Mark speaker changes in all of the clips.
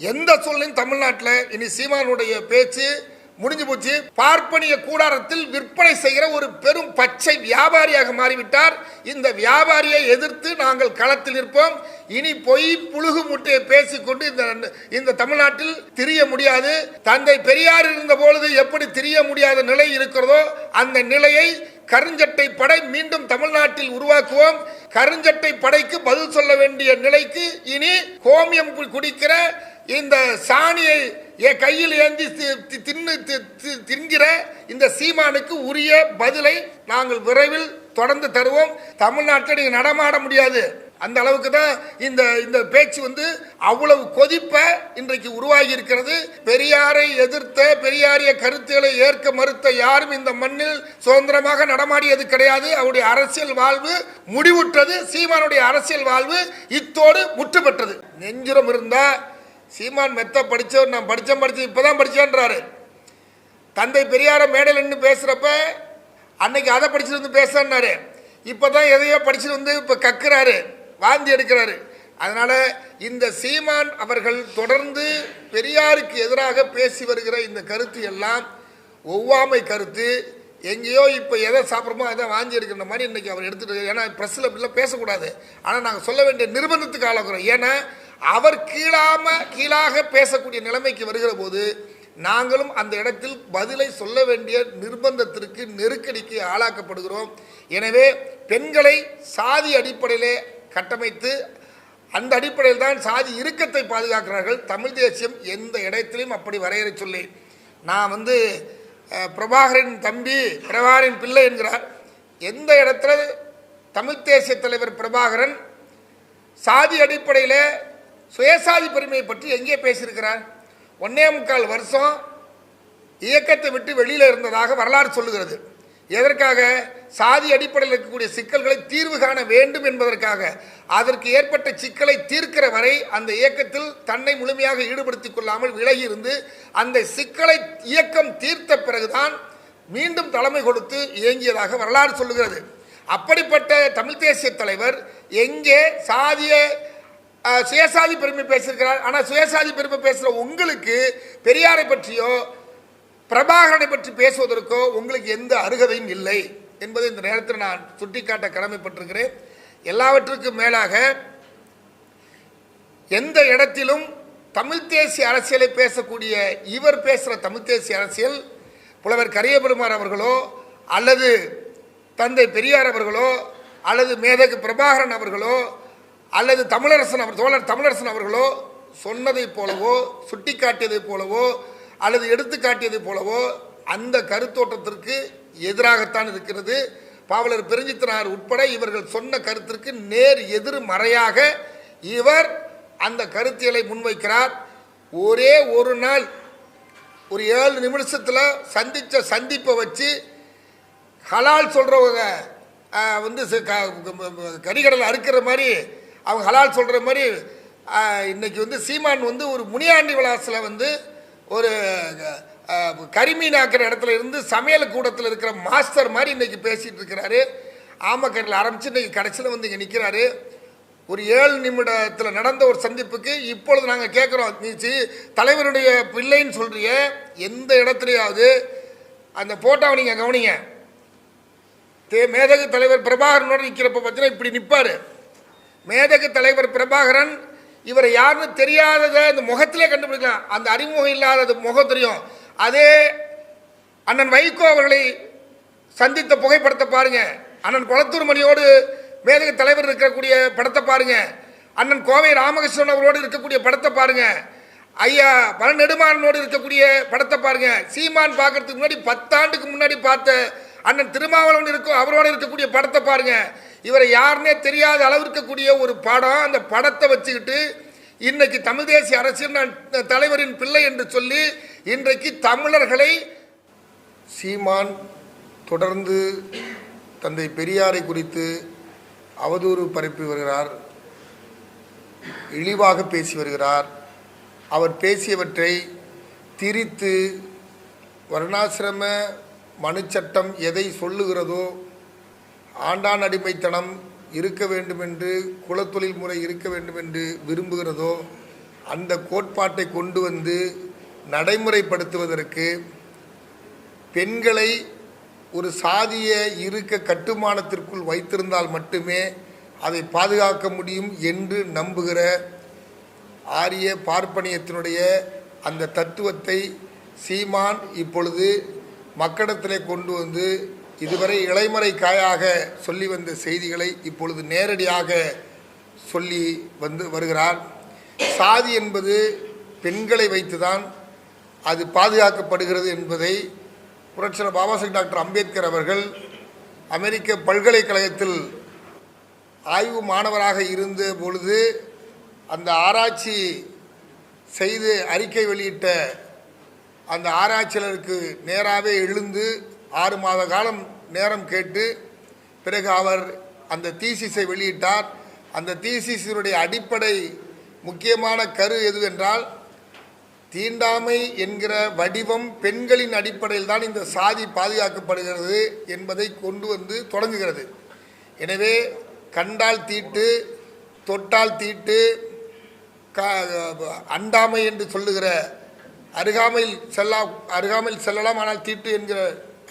Speaker 1: எந்த சொல்லையும் தமிழ்நாட்டில் இனி சீமானுடைய பேச்சு முடிஞ்சு போச்சு? பார்ப்பனிய கூடாரத்தில் விற்பனை செய்கிற ஒரு பெரும் பச்சை வியாபாரியாக மாறிவிட்டார். இந்த வியாபாரியை எதிர்த்து நாங்கள் களத்தில் நிற்போம். இனி பொய் புழுகு முட்டையை பேசிக்கொண்டு இந்த இந்த தமிழ்நாட்டில் திரிய முடியாது. தந்தை பெரியார் இருந்த பொழுது எப்படி திரிய முடியாத நிலை இருக்கிறதோ அந்த நிலையை கருஞ்சட்டை படை மீண்டும் தமிழ்நாட்டில் உருவாக்குவோம். கருஞ்சட்டை படைக்கு பதில் சொல்ல வேண்டிய நிலைக்கு இனி கோமியம் குடிக்கிற இந்த சாணியை என் கையில் ஏந்தி தி- தின்னு தி- தி- தின்கிற இந்த சீமானுக்கு உரிய பதிலை நாங்கள் விரைவில் தொடர்ந்து தருவோம். தமிழ்நாட்டில் நீங்கள் நடமாட முடியாது. அந்த அளவுக்கு தான் இந்த இந்த பேச்சு வந்து அவ்வளவு கொதிப்ப இன்றைக்கு உருவாகி இருக்கிறது. பெரியாரை எதிர்த்த பெரியாரிய கருத்துக்களை ஏற்க மறுத்த யாரும் இந்த மண்ணில் சுதந்திரமாக நடமாடியது கிடையாது. அவருடைய அரசியல் வாழ்வு முடிவுற்றது. சீமானுடைய அரசியல் வாழ்வு இத்தோடு முற்று பெற்றது நெஞ்சுரம் இருந்தால் சீமான் மெத்த படித்தவர் நான் படித்தேன் படித்தேன் இப்போ தான் படித்தேன்றாரு தந்தை பெரியார மேடையில் நின்று பேசுகிறப்ப அன்னைக்கு அதை படிச்சுட்டு வந்து பேசுனாரு இப்போ தான் எதையோ படிச்சுட்டு வந்து இப்போ கக்குறாரு வாந்தி எடுக்கிறாரு. அதனால் இந்த சீமான் அவர்கள் தொடர்ந்து பெரியாருக்கு எதிராக பேசி வருகிற இந்த கருத்து எல்லாம் ஒவ்வாமை கருத்து. எங்கேயோ இப்போ எதை சாப்பிட்றோமோ அதை வாந்தி எடுக்கிற மாதிரி இன்றைக்கி அவர் எடுத்துகிட்டு ஏன்னா ப்ரெஸ்ஸில் இப்படிலாம் பேசக்கூடாது. ஆனால் நாங்கள் சொல்ல வேண்டிய நிர்பந்தத்துக்கு ஆளாகிறோம் ஏன்னா அவர் கீழாம கீழாக பேசக்கூடிய நிலைமைக்கு வருகிற போது நாங்களும் அந்த இடத்தில் பதிலை சொல்ல வேண்டிய நிர்பந்தத்திற்கு நெருக்கடிக்கு ஆளாக்கப்படுகிறோம். எனவே பெண்களை சாதி அடிப்படையிலே கட்டமைத்து அந்த அடிப்படையில் தான் சாதி இறுக்கத்தை பாதுகாக்கிறார்கள். தமிழ் தேசியம் எந்த இடத்திலும் அப்படி வரையறை சொல்லி. நான் வந்து பிரபாகரின் தம்பி பிரபாகரின் பிள்ளை என்கிறார். எந்த இடத்துல தமிழ் தேசிய தலைவர் பிரபாகரன் சாதி அடிப்படையில் சுயசாதி பெருமையை பற்றி எங்கே பேசியிருக்கிறார்? ஒன்னே முக்கால் வருஷம் இயக்கத்தை விட்டு வெளியில் இருந்ததாக வரலாறு சொல்லுகிறது. எதற்காக? சாதி அடிப்படையில் இருக்கக்கூடிய சிக்கல்களை தீர்வு காண வேண்டும் என்பதற்காக. அதற்கு ஏற்பட்ட சிக்கலை தீர்க்கிற வரை அந்த இயக்கத்தில் தன்னை முழுமையாக ஈடுபடுத்திக் கொள்ளாமல் விலகி இருந்து அந்த சிக்கலை இயக்கம் தீர்த்த பிறகுதான் மீண்டும் தலைமை கொடுத்து இயங்கியதாக வரலாறு சொல்லுகிறது. அப்படிப்பட்ட தமிழ் தேசிய தலைவர் எங்கே சாதிய சுயசாதி பெருமை பேசியிருக்கிறார். ஆனால் சுயசாதி பெருமை பேசுகிற உங்களுக்கு பெரியாரை பற்றியோ பிரபாகரனை பற்றி பேசுவதற்கோ உங்களுக்கு எந்த அருகதையும் இல்லை என்பதை இந்த நேரத்தில் நான் சுட்டிக்காட்ட கடமைப்பட்டிருக்கிறேன். எல்லாவற்றுக்கும் மேலாக எந்த இடத்திலும் தமிழ் தேசிய அரசியலை பேசக்கூடிய இவர் பேசுகிற தமிழ் தேசிய அரசியல் புலவர் கரியபெருமார் அவர்களோ அல்லது தந்தை பெரியார் அவர்களோ அல்லது மேதகு பிரபாகரன் அவர்களோ அல்லது தமிழரசன் அவர் தோழர் தமிழரசன் அவர்களோ சொன்னதை போலவோ சுட்டிக்காட்டியதைப் போலவோ அல்லது எடுத்துக்காட்டியதைப் போலவோ அந்த கருத்தோட்டத்திற்கு எதிராகத்தான் இருக்கிறது. பாவலர் பெருஞ்சித்தனார் உட்பட இவர்கள் சொன்ன கருத்திற்கு நேர் எதிர்மறையாக இவர் அந்த கருத்தியலை முன்வைக்கிறார். ஒரே ஒரு நாள் ஒரு ஏழு நிமிஷத்தில் சந்தித்த சந்திப்பை வச்சு ஹலால் சொல்கிறவங்க வந்து ச- க- அறுக்கிற மாதிரி அவங்க ஹலால் சொல்கிற மாதிரி இன்றைக்கி இன்னைக்கு வந்து சீமான் வந்து ஒரு முனியாண்டி விலாசில் வந்து ஒரு கரிமீன் ஆக்கிற இடத்துல இருந்து சமையல் கூடத்தில் இருக்கிற மாஸ்டர் மாதிரி இன்னைக்கு பேசிகிட்டு இருக்கிறாரு. ஆமக்கரில் ஆரம்பித்து இன்றைக்கி கடைசியில் வந்து இங்கே நிற்கிறாரு ஒரு ஏழு நிமிடத்தில் நடந்த ஒரு சந்திப்புக்கு இப்பொழுது நாங்கள் கேட்குறோம் நீ தலைவருடைய பிள்ளைன்னு சொல்கிறிய எந்த இடத்துலையாவது அந்த போட்டோவை நீங்கள் கவனிங்க. தே மேதகு தலைவர் பிரபாகரனோட நிற்கிறப்ப பார்த்தீங்கன்னா இப்படி நிற்பார் மேதகு தலைவர் பிரபாகரன் இவரை யாருன்னு தெரியாததை இந்த முகத்திலே கண்டுபிடிக்கலாம். அந்த அறிமுகம் இல்லாதது முகம் தெரியும். அதே அண்ணன் வைகோ அவர்களை சந்தித்த புகைப்படத்தை பாருங்க. அண்ணன் குளத்தூர் மணியோடு மேதகு தலைவர் இருக்கக்கூடிய படத்தை பாருங்க. அண்ணன் கோவை ராமகிருஷ்ணன் அவரோடு இருக்கக்கூடிய படத்தை பாருங்க. ஐயா பல நெடுமாறனோடு இருக்கக்கூடிய படத்தை பாருங்க. சீமான் பார்க்கறதுக்கு முன்னாடி பத்தாண்டுக்கு முன்னாடி பார்த்த அண்ணன் திருமாவளவன் இருக்கும் அவரோட இருக்கக்கூடிய படத்தை பாருங்க. இவரை யாருன்னே தெரியாத அளவு இருக்கக்கூடிய ஒரு படம். அந்த படத்தை வச்சுக்கிட்டு இன்னைக்கு தமிழ் தேசிய அரசியல் நான் தலைவரின் பிள்ளை என்று சொல்லி இன்றைக்கு தமிழர்களை சீமான் தொடர்ந்து தந்தை பெரியாரை குறித்து அவதூறு பரப்பி வருகிறார். இழிவாக பேசி வருகிறார். அவர் பேசியவற்றை திரித்து வருணாசிரம மனுச்சட்டம் எதை சொல்லுகிறதோ ஆண்டான் அடிமைத்தனம் இருக்க வேண்டுமென்று குலத்தொழில் முறை இருக்க வேண்டுமென்று விரும்புகிறதோ அந்த கோட்பாட்டை கொண்டு வந்து நடைமுறைப்படுத்துவதற்கு பெண்களை ஒரு சாதிய இருக்க கட்டுமானத்திற்குள் வைத்திருந்தால் மட்டுமே அதை பாதுகாக்க முடியும் என்று நம்புகிற ஆரிய பார்ப்பனியத்தினுடைய அந்த தத்துவத்தை சீமான் இப்பொழுது மக்களிடத்திலே கொண்டு வந்து இதுவரை இளைமறை காயாக சொல்லி வந்த செய்திகளை இப்பொழுது நேரடியாக சொல்லி வந்து வருகிறார். சாதி என்பது பெண்களை வைத்துதான் அது பாதுகாக்கப்படுகிறது என்பதை புரட்சியர் பாபாசாஹிப் டாக்டர் அம்பேத்கர் அவர்கள் அமெரிக்க பல்கலைக்கழகத்தில் ஆய்வு மாணவராக இருந்த பொழுது அந்த ஆராய்ச்சி செய்து அறிக்கை வெளியிட்ட அந்த ஆராய்ச்சியாளருக்கு நேராகவே எழுந்து ஆறு மாத காலம் நேரம் கேட்டு பிறகு அவர் அந்த தீசிஸை வெளியிட்டார். அந்த தீசிஸினுடைய அடிப்படை முக்கியமான கரு எதுவென்றால் தீண்டாமை என்கிற வடிவம் பெண்களின் அடிப்படையில் தான் இந்த சாதி பாதுகாக்கப்படுகிறது என்பதை கொண்டு வந்து தொடங்குகிறது. எனவே கண்டால் தீட்டு தொட்டால் தீட்டு க அண்டாமை என்று சொல்லுகிற அருகாமையில் செல்லா அருகாமையில் செல்லலாம் ஆனால் தீட்டு என்கிற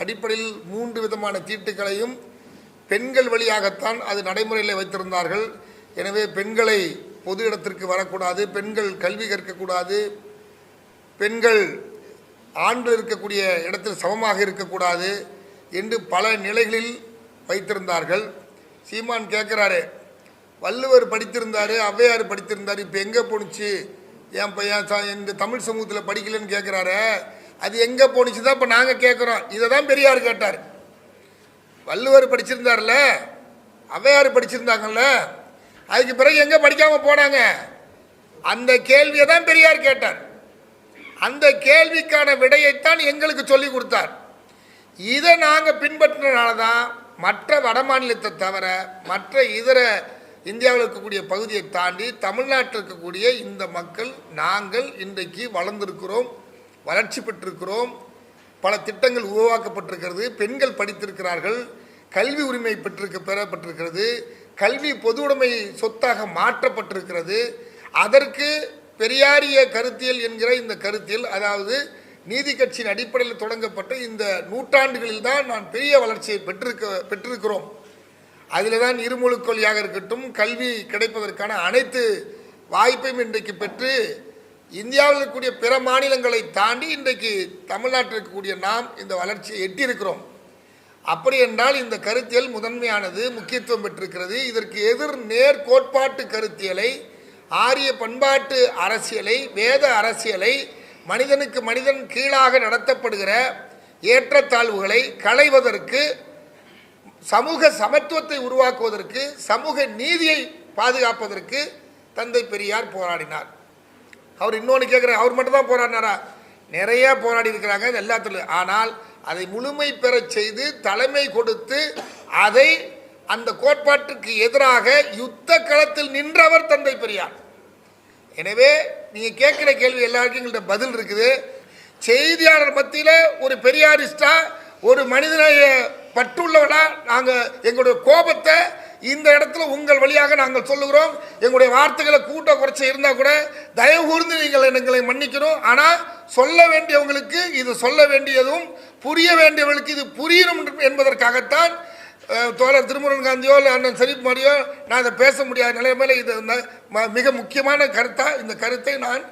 Speaker 1: அடிப்படையில் மூன்று விதமான தீட்டுகளையும் பெண்கள் வழியாகத்தான் அது நடைமுறையில் வைத்திருந்தார்கள். எனவே பெண்களை பொது இடத்திற்கு வரக்கூடாது பெண்கள் கல்வி கற்கக்கூடாது பெண்கள் ஆண்டு இருக்கக்கூடிய இடத்தில் சமமாக இருக்கக்கூடாது என்று பல நிலைகளில் வைத்திருந்தார்கள். சீமான் கேட்குறாரு வள்ளுவர் படித்திருந்தார் ஔவையார் படித்திருந்தார் இப்போ எங்கே போணுச்சு? என் பையன் எங்கள் இந்த தமிழ் சமூகத்தில் படிக்கலன்னு கேட்குறாரு அது எங்கே போணுச்சு தான் இப்போ நாங்கள் கேட்குறோம் இதை தான் பெரியார் கேட்டார். வள்ளுவர் படிச்சிருந்தார்ல. அவையார் படிச்சிருந்தாங்கல்ல. அதுக்கு பிறகு எங்கே படிக்காமல் போனாங்க? அந்த கேள்வியை தான் பெரியார் கேட்டார். அந்த கேள்விக்கான விடையைத்தான் எங்களுக்கு சொல்லி கொடுத்தார். இதை நாங்கள் பின்பற்றினால தான் மற்ற வட மாநிலத்தை தவிர மற்ற இதர இந்தியாவில் இருக்கக்கூடிய பகுதியை தாண்டி தமிழ்நாட்டில் இருக்கக்கூடிய இந்த மக்கள் நாங்கள் இன்றைக்கு வளர்ந்திருக்கிறோம் வளர்ச்சி பெற்றிருக்கிறோம். பல திட்டங்கள் உருவாக்கப்பட்டிருக்கிறது. பெண்கள் படித்திருக்கிறார்கள். கல்வி உரிமை பெற்றிருக்க பெறப்பட்டிருக்கிறது. கல்வி பொது உடைமை சொத்தாக மாற்றப்பட்டிருக்கிறது. அதற்கு பெரியாரிய கருத்தியல் என்கிற இந்த கருத்தியல் அதாவது நீதி கட்சியின் அடிப்படையில் தொடங்கப்பட்ட இந்த நூற்றாண்டுகளில் தான் நான் பெரிய வளர்ச்சியை பெற்றிருக்க பெற்றிருக்கிறோம். அதில் தான் இருமொழிக் இருக்கட்டும் கல்வி கிடைப்பதற்கான அனைத்து வாய்ப்பையும் இன்றைக்கு பெற்று இந்தியாவில் இருக்கக்கூடிய பிற மாநிலங்களை தாண்டி இன்றைக்கு தமிழ்நாட்டில் இருக்கக்கூடிய நாம் இந்த வளர்ச்சியை எட்டியிருக்கிறோம். அப்படி என்றால் இந்த கருத்தியல் முதன்மையானது முக்கியத்துவம் பெற்றிருக்கிறது. இதற்கு எதிர் நேர் கோட்பாட்டு கருத்தியலை ஆரிய பண்பாட்டு அரசியலை வேத அரசியலை மனிதனுக்கு மனிதன் கீழாக நடத்தப்படுகிற ஏற்றத்தாழ்வுகளை களைவதற்கு சமூக சமத்துவத்தை உருவாக்குவதற்கு சமூக நீதியை பாதுகாப்பதற்கு தந்தை பெரியார் போராடினார். அவர் இன்னொன்று கேட்குறார் அவர் மட்டும் தான் போராடினாரா? நிறையா போராடி இருக்கிறாங்க எல்லாத்துலையும். ஆனால் அதை முழுமை பெறச் செய்து தலைமை கொடுத்து அதை அந்த கோட்பாட்டுக்கு எதிராக யுத்த களத்தில் நின்றவர் தந்தை பெரியார். எனவே நீங்கள் கேட்குற கேள்வி எல்லாருக்கும் எங்கள்கிட்ட பதில் இருக்குது. செய்தியாளர் மத்தியில் ஒரு பெரியாரிஸ்டா ஒரு மனிதனைய பற்றுள்ளவனா நாங்கள் எங்களுடைய கோபத்தை இந்த இடத்துல உங்கள் வழியாக நாங்கள் சொல்லுகிறோம். எங்களுடைய வார்த்தைகளை கூட்ட குறைச்சி இருந்தால் கூட தயவு கூர்ந்து நீங்கள் எங்களை மன்னிக்கணும். ஆனால் சொல்ல வேண்டியவங்களுக்கு இது சொல்ல வேண்டியதும் புரிய வேண்டியவர்களுக்கு இது புரியணும் என்பதற்காகத்தான் தோழர் திருமுருகன் காந்தியோ இல்லை அண்ணன் சரீப் மாதிரியோ நான் அதை பேச முடியாத நிலைமையில இது ந- ம- மிக முக்கியமான கருத்தாக இந்த கருத்தை நான்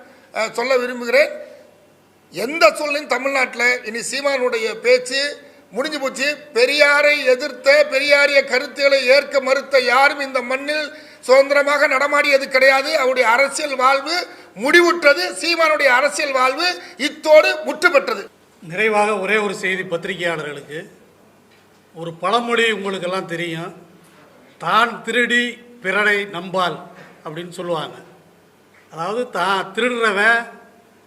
Speaker 1: சொல்ல விரும்புகிறேன். எந்த சூழ்நிலையும் தமிழ்நாட்டில் இனி சீமானுடைய பேச்சு முடிஞ்சு போச்சு. பெரியாரை எதிர்த்த பெரியாரிய கருத்துக்களை ஏற்க மறுத்த யாரும் இந்த மண்ணில் சுதந்திரமாக நடமாடியது கிடையாது. அவருடைய அரசியல் வாழ்வு முடிவுற்றது. சீமானுடைய அரசியல் வாழ்வு இத்தோடு முற்று பெற்றது
Speaker 2: நிறைவாக ஒரே ஒரு செய்தி பத்திரிகையாளர்களுக்கு. ஒரு பழமொழி உங்களுக்கெல்லாம் தெரியும். தான் திருடி பிறரை நம்பால் அப்படின்னு சொல்லுவாங்க. அதாவது தான் திருடுறவன்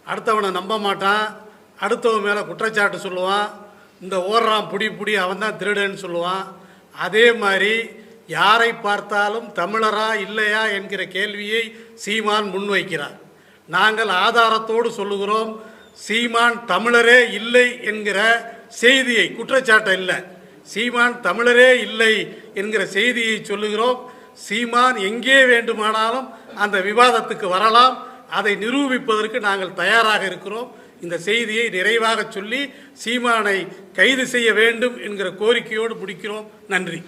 Speaker 2: அடுத்தவனை நம்ப மாட்டான் அடுத்தவன் மேலே குற்றச்சாட்டு சொல்லுவான் இந்த ஓடுறான் புடி புடி அவன் தான் திருடன்னு சொல்லுவான். அதே மாதிரி யாரை பார்த்தாலும் தமிழரா இல்லையா என்கிற கேள்வியை சீமான் முன்வைக்கிறார். நாங்கள் ஆதாரத்தோடு சொல்லுகிறோம் சீமான் தமிழரே இல்லை என்கிற செய்தியை குற்றச்சாட்டை இல்லை. சீமான் தமிழரே இல்லை என்கிற செய்தியை சொல்லுகிறோம். சீமான் எங்கே வேண்டுமானாலும் அந்த விவாதத்துக்கு வரலாம். அதை நிரூபிப்பதற்கு நாங்கள் தயாராக இருக்கிறோம். இந்த செய்தியை நிறைவாக சொல்லி சீமானை கைது செய்ய வேண்டும் என்கிற கோரிக்கையோடு பிடிக்கிறோம் நன்றி.